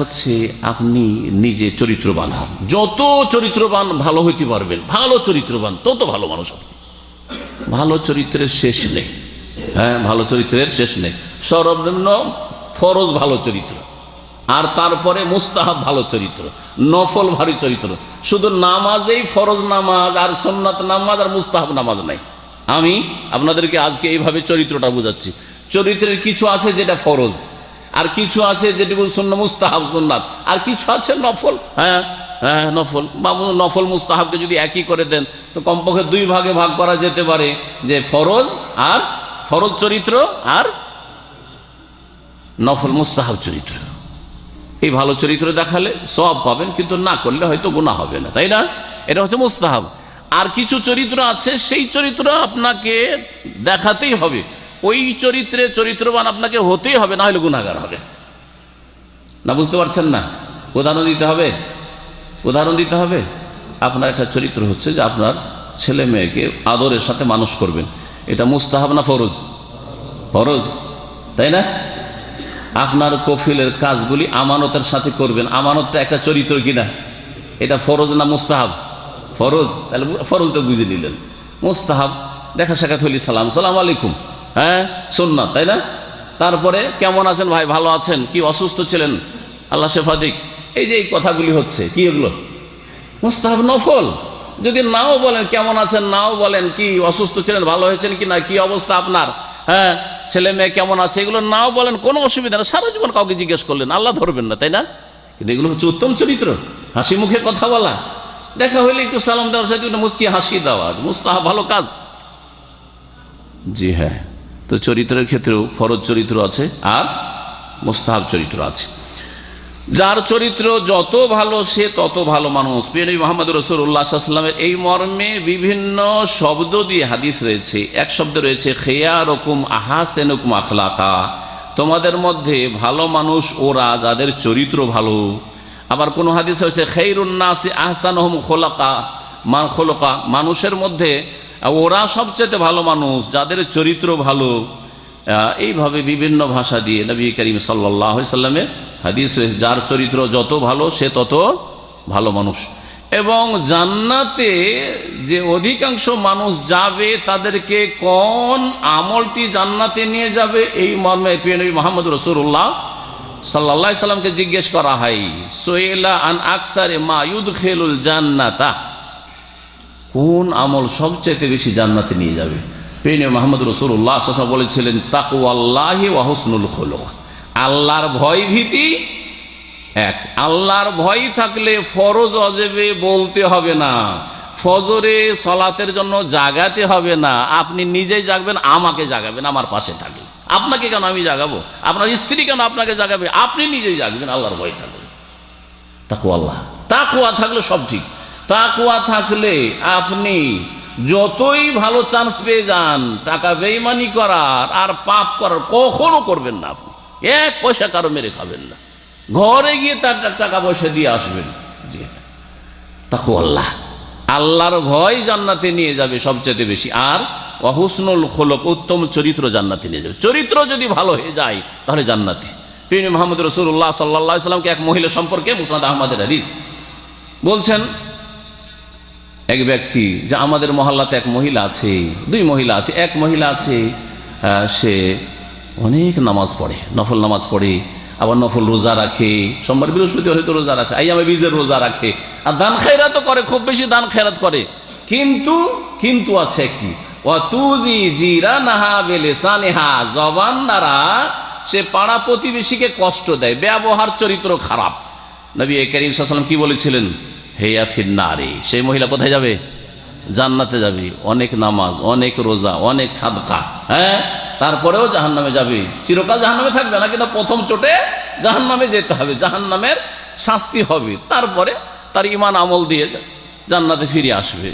হচ্ছে আপনি নিজে চরিত্রবান হন। যত চরিত্রবান ভালো হইতে পারবেন, ভালো চরিত্রবান, তত ভালো মানুষ আপনি। ভালো চরিত্রের শেষ নেই। হ্যাঁ ভালো চরিত্রের শেষ নেই। সর্বনিম্ন ফরজ ভালো চরিত্র। আর তারপরে মুস্তাহাব ভালো চরিত্র, নফল ভারী চরিত্র। শুধু নামাজেই ফরজ নামাজ, আর সোননাথ নামাজ, আর মুস্তাহাব নামাজ নাই। আমি আপনাদেরকে আজকে এইভাবে চরিত্রটা বুঝাচ্ছি। চরিত্রের কিছু আছে যেটা ফরজ। আর কিছু আছে যেটুকু শূন্য মুস্তাহাব সুন্নাত। আর কিছু আছে নফল হ্যাঁ? হ্যাঁ নফল। বা নফল, মুস্তাহাবকে যদি একই করে দেন, তো কমপক্ষে দুই ভাগে ভাগ করা যেতে পারে, যে ফরজ আর ফরজ চরিত্র আর নফল, মুস্তাহাব চরিত্র। এই ভালো চরিত্র দেখালে সব পাবেন, কিন্তু না করলে হয়তো গুণা হবে না, তাই না? এটা হচ্ছে মুস্তাহাব। আর কিছু চরিত্র আছে, সেই চরিত্র আপনাকে দেখাতেই হবে। ওই চরিত্রে চরিত্রবান আপনাকে হতেই হবে, না হলে গুণাগার হবে। না বুঝতে পারছেন না? উদাহরণ দিতে হবে? উদাহরণ দিতে হবে? আপনার একটা চরিত্র হচ্ছে যে আপনার ছেলে মেয়েকে আদরের সাথে মানুষ করবেন। এটা মুস্তাহাব না ফরজ? ফরজ, তাই না? আপনার কফিলের কাজগুলি আমানতের সাথে করবেন। আমানতটা একটা চরিত্র কিনা? এটা ফরজ না মুস্তাহাব? ফরজ, তাহলে ফরজটা বুঝে নিলেন। মুস্তাহাব দেখা সাক্ষাৎ হলি সালাম। সালাম আলাইকুম। হ্যাঁ? সুন্নাত, তাই না? তারপরে কেমন আছেন ভাই? ভালো আছেন? কি অসুস্থ ছিলেন? আল্লাহ শেফাদিক এই যে এই কথাগুলি হচ্ছে, কি এগুলো? মুস্তাহাব নফল। যদি নাও বলেন, কেমন আছেন? নাও বলেন, কি অসুস্থ ছিলেন? ভালো হয়েছেন কি না কি অবস্থা আপনার? হ্যাঁ? ছেলে মেয়ে কেমন আছে? এগুলো নাও বলেন, কোনো অসুবিধা না সারা জীবন কাউকে জিজ্ঞেস করলেন, আল্লাহ ধরবেন না, তাই না? কিন্তু এগুলো হচ্ছে উত্তম চরিত্র। হাসি মুখে কথা বলা। দেখা হইলে একটু সালাম দেওয়ার সাথে মুস্কি হাসি দেওয়া। মুস্তাহাব ভালো কাজ। জি হ্যাঁ। তো চরিত্রের ক্ষেত্রেও ফরজ চরিত্র আছে আর মুস্তাহাব চরিত্র আছে। যার চরিত্র যত ভালো, সে তত ভালো মানুষ। প্রিয় মোহাম্মদ রসুল্লাহামের এই মর্মে বিভিন্ন শব্দ দিয়ে হাদিস রয়েছে। এক শব্দ রয়েছে খেয়া রকুম আহাসেনকুম আখলাকা। তোমাদের মধ্যে ভালো মানুষ ওরা যাদের চরিত্র ভালো। আবার কোন হাদিস হয়েছে খেইরুন্নাসি আহসান হোম খোলাকা। মান খোলকা, মানুষের মধ্যে ওরা সবচেয়ে ভালো মানুষ, যাদের চরিত্র ভালো এইভাবে বিভিন্ন ভাষা দিয়ে নবী করিম সাল্লাহ সাল্লামের হাদিস যার চরিত্র যত ভালো, সে তত ভালো মানুষ। এবং জান্নাতে যে অধিকাংশ মানুষ যাবে, তাদেরকে কোন আমলটি জান্নাতে নিয়ে যাবে, এই মর্মে প্রিয় নবী মোহাম্মদ রসুল্লাহ সাল্লাহ সাল্লামকে জিজ্ঞেস করা হয় সোয়েলা আন আকসারে মা ইউদ খেলুল জান্নাতা? কোন আমল সবচেয়ে বেশি জান্নাতে নিয়ে যাবে? প্রিয় মাহমুদ রসুল্লাহ বলেছিলেন তাকু আল্লাহি ওয়াহসনুল খোলক। আল্লাহর ভয় ভীতি এক। আল্লাহর ভয় থাকলে ফরজ অজেবে বলতে হবে না। ফজরে সলাতের জন্য জাগাতে হবে না। আপনি নিজেই জাগবেন, আমাকে জাগাবেন, আমার পাশে থাকলে আপনাকে কেন আমি জাগাবো? আপনার স্ত্রী কেন আপনাকে জাগাবে? আপনি নিজেই জাগবেন, আল্লাহর ভয় থাকলে। তাকু আল্লাহ তাকুয়া থাকলে সব ঠিক। তাকুয়া থাকলে আপনি যতই ভালো চান্স পেয়ে যান, টাকা বেইমানি করার আর পাপ করার কখনো করবেন না আপনি। এক পয়সা কারও মেরে খাবেন না। ঘরে গিয়ে তার টাকা পয়সা দিয়ে আসবেন। জি তাকু আল্লাহ আল্লাহর ভয় জান্নাতে নিয়ে যাবে সবচেয়ে বেশি। আর অহুসনুল খোলক, উত্তম চরিত্র জান্নাতে নিয়ে যাবে। চরিত্র যদি ভালো হয়ে যায়, তাহলে জান্নাতি। তিনি মোহাম্মদ রসুল্লাহ সাল্লাহ সাল্লামকে এক মহিলা সম্পর্কে মুসনাদ আহমদের হাদিস বলছেন এক ব্যক্তি, যা আমাদের মহল্লাতে এক মহিলা আছে, দুই মহিলা আছে, এক মহিলা আছে সে অনেক নামাজ পড়ে, নফল নামাজ পড়ে, আবার নফল রোজা রাখে, সোমবার বৃহস্পতিবার হয়তো রোজা রাখে এই আমি বীজের রোজা রাখে, আর দান খেরাতও করে, খুব বেশি দান খেরাত করে। কিন্তু কিন্তু আছে একটি নাহা দ্বারা সে পাড়া প্রতিবেশীকে কষ্ট দেয়, ব্যবহার চরিত্র খারাপ। নবী করিম সাল্লাম কি বলেছিলেন? হেয়া ফিন্নারে। সেই মহিলা কোথায় যাবে? জান্নাতে যাবে। অনেক নামাজ, অনেক রোজা, অনেক সাদকা হ্যাঁ? তারপরেও জাহান নামে যাবে। চিরকাল জাহান নামে থাকবে না, কিন্তু প্রথম চোটে জাহান নামে যেতে হবে। জাহান নামের শাস্তি হবে। তারপরে তার ইমান আমল দিয়ে জান্নাতে ফিরে আসবে।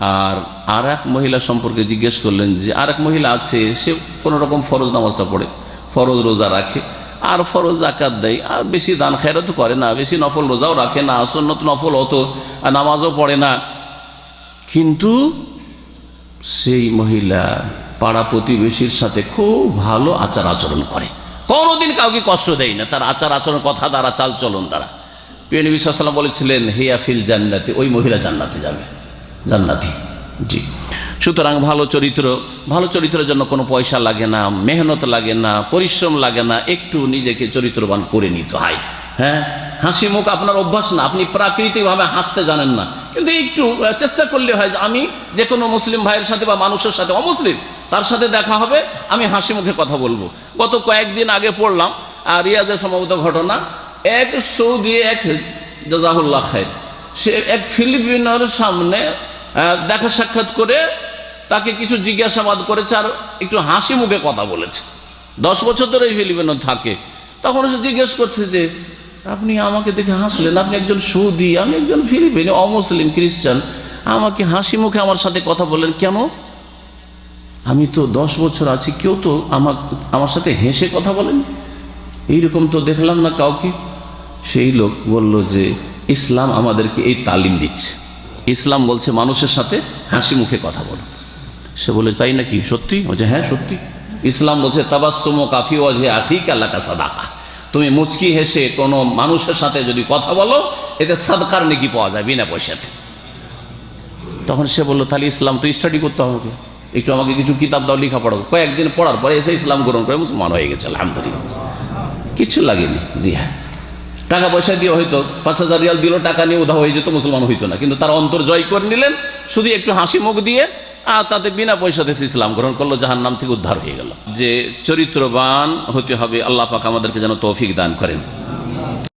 আর আর এক মহিলা সম্পর্কে জিজ্ঞেস করলেন যে আর এক মহিলা আছে, সে কোনো রকম ফরজ নামাজটা পড়ে। ফরজ রোজা রাখে। আর ফরজ জাকাত দেয় আর বেশি দান খেরত করে না, বেশি নফল রোজাও রাখে না, সন্নত নফল আর নামাজও পড়ে না। কিন্তু সেই মহিলা পাড়া প্রতিবেশীর সাথে খুব ভালো আচার আচরণ করে। কোনোদিন কাউকে কষ্ট দেয় না, তার আচার আচরণ, কথা দ্বারা, চাল চলন দ্বারা। প্রিয় নবী সাল্লাম বলেছিলেন, হিয়া ফিল জান্নাতি ওই মহিলা জান্নাতে যাবে। জান্নাতি। জি। সুতরাং ভালো চরিত্র, ভালো চরিত্রের জন্য কোনো পয়সা লাগে না, মেহনত লাগে না, পরিশ্রম লাগে না, একটু নিজেকে চরিত্রবান করে নিতে হয়। হ্যাঁ? হাসি মুখ আপনার অভ্যাস না, আপনি প্রাকৃতিকভাবে হাসতে জানেন না। কিন্তু একটু চেষ্টা করলে হয় যে আমি যে কোনো মুসলিম ভাইয়ের সাথে বা মানুষের সাথে, অমুসলিম, তার সাথে দেখা হবে, আমি হাসি মুখে কথা বলব। গত কয়েকদিন আগে পড়লাম আর রিয়াজের সম্ভবত ঘটনা, এক সৌদি, এক জাজাহুল্লাহ খায়ের। সে এক ফিলিপিনোর সামনে দেখা সাক্ষাৎ করে তাকে কিছু জিজ্ঞাসাবাদ করেছে আর একটু হাসি মুখে কথা বলেছে। দশ বছর ধরে ফিলিপিনো থাকে। তখন সে জিজ্ঞেস করছে যে, আপনি আমাকে দেখে হাসলেন? আপনি একজন সৌদি, আমি একজন ফিলিপিনো, অমুসলিম, খ্রিস্টান। আমাকে হাসি মুখে আমার সাথে কথা বললেন কেন? আমি তো দশ বছর আছি, কেউ তো আমার আমার সাথে হেসে কথা বলেন? এইরকম তো দেখলাম না কাউকে। সেই লোক বলল যে, ইসলাম আমাদেরকে এই তালিম দিচ্ছে। ইসলাম বলছে মানুষের সাথে হাসি মুখে কথা বলো। সে বলে, তাই নাকি? সত্যি? বলছে হ্যাঁ সত্যি। ইসলাম বলছে তাবাসুম কাফি ওয়াজে আফিক আল্লাহ সাদাকা। তুমি মুচকি হেসে কোনো মানুষের সাথে যদি কথা বলো, এতে সাদকার নেকি পাওয়া যায় বিনা পয়সাতে। তখন সে বলল, তাহলে ইসলাম তো স্টাডি করতে হবে একটু আমাকে কিছু কিতাব দাও লেখা পড়াবো কয়েকদিন পড়ার পরে এসে ইসলাম গ্রহণ করে মুসলমান হয়ে গেছে, আলহামদুলিল্লাহ। কিছু লাগেনি। জি হ্যাঁ। টাকা পয়সা দিয়ে হয়তো পাঁচ হাজার রিয়াল দিল, টাকা নিয়ে উধাও হয়ে যেত, মুসলমান হইতো না। কিন্তু তার অন্তর জয় করে নিলেন, শুধু একটু হাসি মুখ দিয়ে আর তাতে বিনা পয়সাতে ইসলাম গ্রহণ করল জাহান নাম থেকে উদ্ধার হয়ে গেল। যে চরিত্রবান হতে হবে, আল্লাহ পাক আমাদেরকে যেন তৌফিক দান করেন।